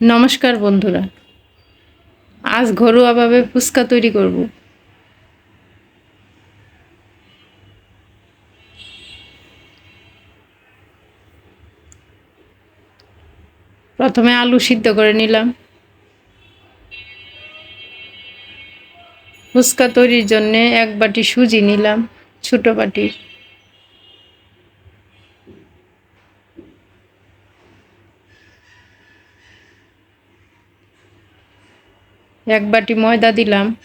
নমস্কার বন্ধুরা। আজ ঘরোয়াভাবে ফুচকা তৈরি করব। প্রথমে আলু সিদ্ধ করে নিলাম। ফুচকা তৈরির জন্যে এক বাটি সুজি নিলাম, ছোটো বাটি এক বাটি ময়দা দিলাম।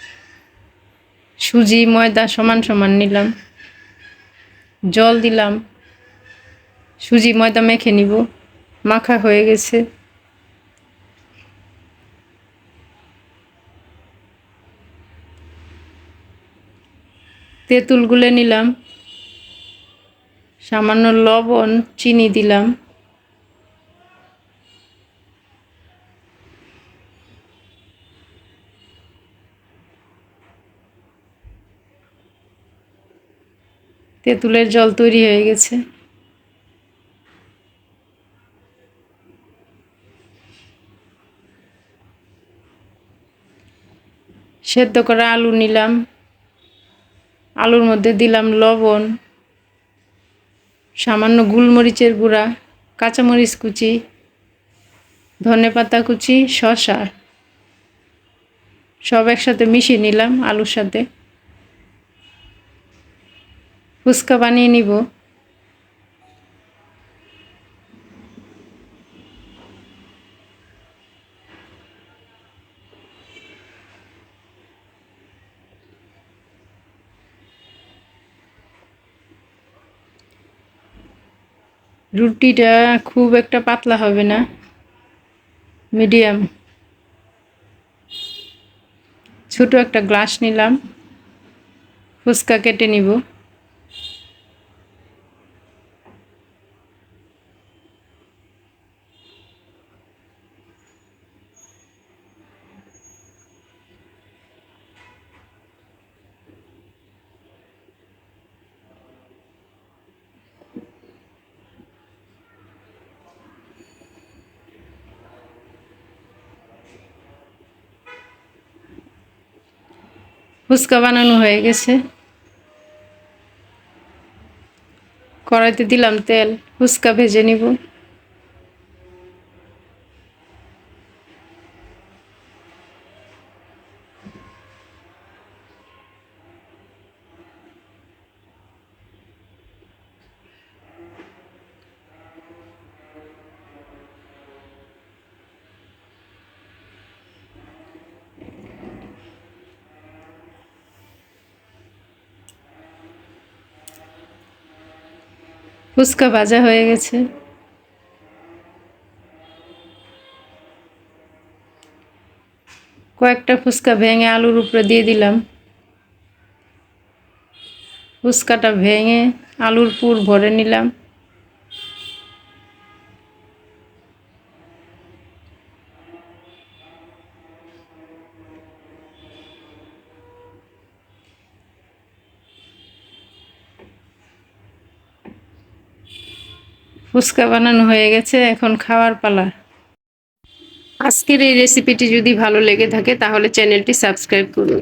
সুজি, ময়দা সমান সমান নিলাম। জল দিলাম। সুজি, ময়দা মেখে নিব। মাখা হয়ে গেছে। তেঁতুল গুলে নিলাম। সামান্য লবণ, চিনি দিলাম। তেঁতুলের জল তৈরি হয়ে গেছে। সেদ্ধ করা আলু নিলাম। আলুর মধ্যে দিলাম লবণ, সামান্য গোলমরিচের গুঁড়া, কাঁচামরিচ কুচি, ধনে পাতা কুচি, শসা। সব একসাথে মিশিয়ে নিলাম আলুর সাথে। ফুচকা বানিয়ে নিব। রুটিটা খুব একটা পাতলা হবে না, মিডিয়াম। ছোট একটা গ্লাস নিলাম, ফুচকা কেটে নিব। ফুচকা বানানো হয়ে গেছে। কড়াইতে দিলাম তেল ফুচকা ভেজে নিব। ফুচকা ভাজা হয়ে গেছে। কয়েকটা ফুচকা ভেঙে আলুর উপরে দিয়ে দিলাম। ফুচকাটা ভেঙে আলুর পুর ভরে নিলাম। ফুচকা বানানো হয়ে গেছে, এখন খাওয়ার পালা। আজকের এই রেসিপিটি যদি ভালো লেগে থাকে, তাহলে চ্যানেলটি সাবস্ক্রাইব করুন।